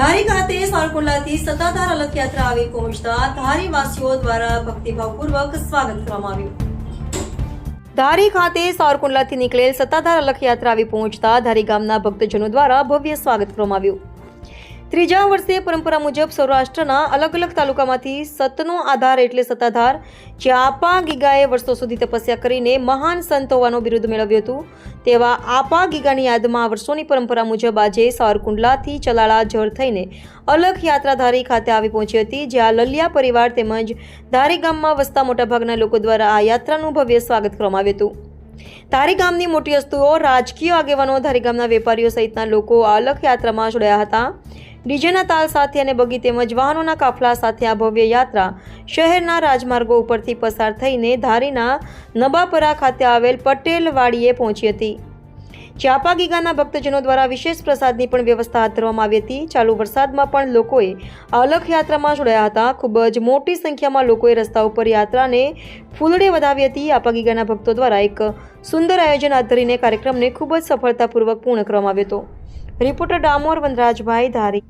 ધારી ખાતે સારકુંડલાથી સત્તાધાર અલગ યાત્રા આવી પહોંચતા ધારી વાસીઓ દ્વારા ભક્તિભાવપૂર્વક સ્વાગત કરવામાં આવ્યું. ધારી ખાતે સારકુંડલાથી નીકળેલ સત્તાધાર અલખયાત્રા આવી પહોંચતા ધારી ગામના ભક્તજનો દ્વારા ભવ્ય સ્વાગત કરવામાં આવ્યું. ત્રીજા વર્ષે પરંપરા મુજબ સૌરાષ્ટ્રના અલગ અલગ તાલુકામાંથી સતનો આધાર એટલે સત્તાધાર જે આપા ગીગાએ વર્ષો સુધી તપસ્યા કરીને મહાન સંત હોવાનો બિરુદ મેળવ્યું હતું. તેવા આપા ગીગાની યાદમાં વર્ષોની પરંપરા મુજબ આજે સાવરકુંડલાથી ચલાળા જળ થઈને અલગ યાત્રાધારી ખાતે આવી પહોંચી હતી, જ્યાં લલિયા પરિવાર તેમજ ધારી ગામમાં વસતા મોટાભાગના લોકો દ્વારા આ યાત્રાનું ભવ્ય સ્વાગત કરવામાં આવ્યું હતું. ધારી ગામની મોટી વસ્તુઓ રાજકીય આગેવાનો ધારી ગામના વેપારીઓ સહિતના લોકો આ અલગ યાત્રામાં જોડાયા હતા. ડીજેના તાલ સાથે અને બગી તેમજ વાહનોના કાફલા સાથે આ ભવ્ય યાત્રા શહેરના રાજમાર્ગો ઉપરથી પસાર થઈને ધારીના નબાપરા ખાતે આવેલ પટેલવાડીએ પહોંચી હતી. ચાપા ગીગાના ભક્તજનો દ્વારા વિશેષ પ્રસાદની પણ વ્યવસ્થા હાથ ધરવામાં આવી હતી. ચાલુ વરસાદમાં પણ લોકોએ અલખ યાત્રામાં જોડાયા હતા. ખૂબ જ મોટી સંખ્યામાં લોકોએ રસ્તા ઉપર યાત્રાને ફૂલડે વધાવી હતી. આપા ગીગાના ભક્તો દ્વારા એક સુંદર આયોજન હાથ ધરીને કાર્યક્રમને ખૂબ જ સફળતાપૂર્વક પૂર્ણ કરવામાં આવ્યો હતો. રિપોર્ટર ડામોર વનરાજભાઈ ધારી.